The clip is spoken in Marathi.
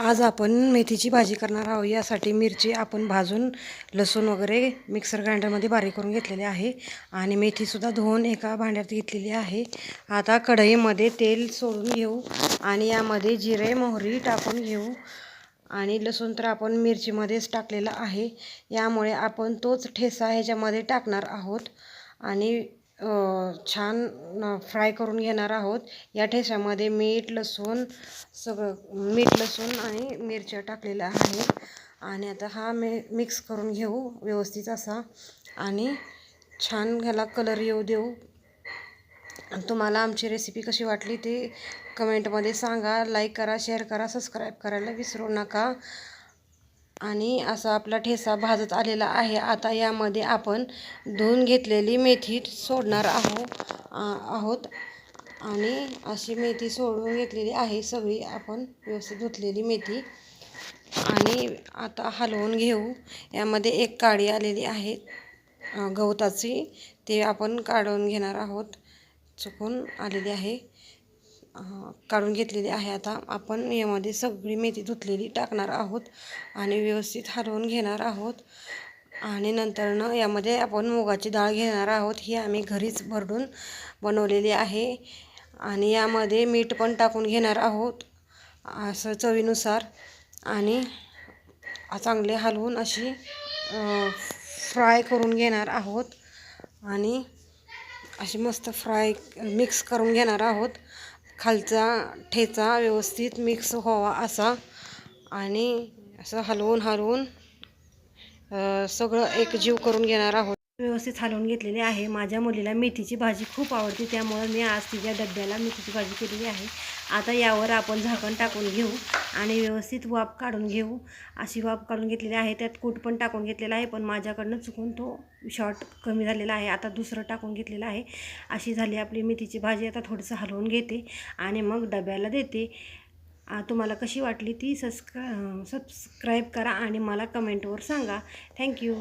आज आपण मेथीची भाजी करणार आहोत. यासाठी मिरची आपण भाजून लसूण वगैरे मिक्सर ग्राइंडरमध्ये बारीक करून घेतलेले आहे. आणि मेथीसुद्धा धुवून एका भांड्यात घेतलेली आहे. आता कढईमध्ये तेल सोडून घेऊ आणि यामध्ये जिरे मोहरी टाकून घेऊ. आणि लसूण तर आपण मिरचीमध्येच टाकलेला आहे. यामुळे आपण तोच ठेसा ह्याच्यामध्ये टाकणार आहोत. आणि छान फ्राय करून घेणार आहोत. या ठेच्यामध्ये मीठ लसूण सगळं मीठ लसूण आणि मिरच्या टाकलेल्या आहेत. आणि आता हा मे मिक्स करून घेऊ व्यवस्थित असा. आणि छान ह्याला कलर येऊ देऊ. तुम्हाला आमची रेसिपी कशी वाटली ते कमेंटमध्ये सांगा. लाईक करा शेअर करा सबस्क्राईब करायला विसरू नका. आणि असा आपला ठेसा भाजत आलेला आहे. आता यामध्ये आपण धुवून घेतलेली मेथी सोडणार आहो आहोत. आणि अशी मेथी सोडून घेतलेली आहे. सगळी आपण व्यवस्थित धुतलेली मेथी. आणि आता हलवून घेऊ. यामध्ये एक काडी आलेली आहे गवताची. ते आपण काढून घेणार आहोत. चुकून आलेली आहे. काढून घेतलेली आहे. आता आपण यामध्ये सगळी मेथी धुतलेली टाकणार आहोत आणि व्यवस्थित हलवून घेणार आहोत. आणि नंतरनं यामध्ये आपण मुगाची डाळ घेणार आहोत. ही आम्ही घरीच भरडून बनवलेली आहे. आणि यामध्ये मीठ पण टाकून घेणार आहोत असं चवीनुसार. आणि चांगले हलवून अशी फ्राय करून घेणार आहोत. आणि अशी मस्त फ्राय मिक्स करून घेणार आहोत. खालचा ठेचा व्यवस्थित मिक्स व्हावा असा. आणि असं हलवून हलवून सगळं एकजीव करून घेणार आहोत. व्यवस्थित हलवून घेतलेली आहे. माझ्या मुलीला मेथीची भाजी खूप आवडते त्यामुळे मी आज तिच्या डब्याला मेथीची भाजी केलेली आहे. आता यावर आपण झाकण टाकून घेऊ आणि व्यवस्थित वाफ काढून घेऊ. अशी वाफ काढून घेतलेली आहे. त्यात कूट पण टाकून घेतलेला आहे पण माझ्याकडनं चुकून तो शॉर्ट कमी झालेला आहे. आता दुसरं टाकून घेतलेलं आहे. अशी झाली आपली मेथीची भाजी. आता थोडंसं हलवून घेते आणि मग डब्याला देते. तुम्हाला कशी वाटली ती सबस्क्रा सबस्क्राईब करा आणि मला कमेंटवर सांगा. थँक्यू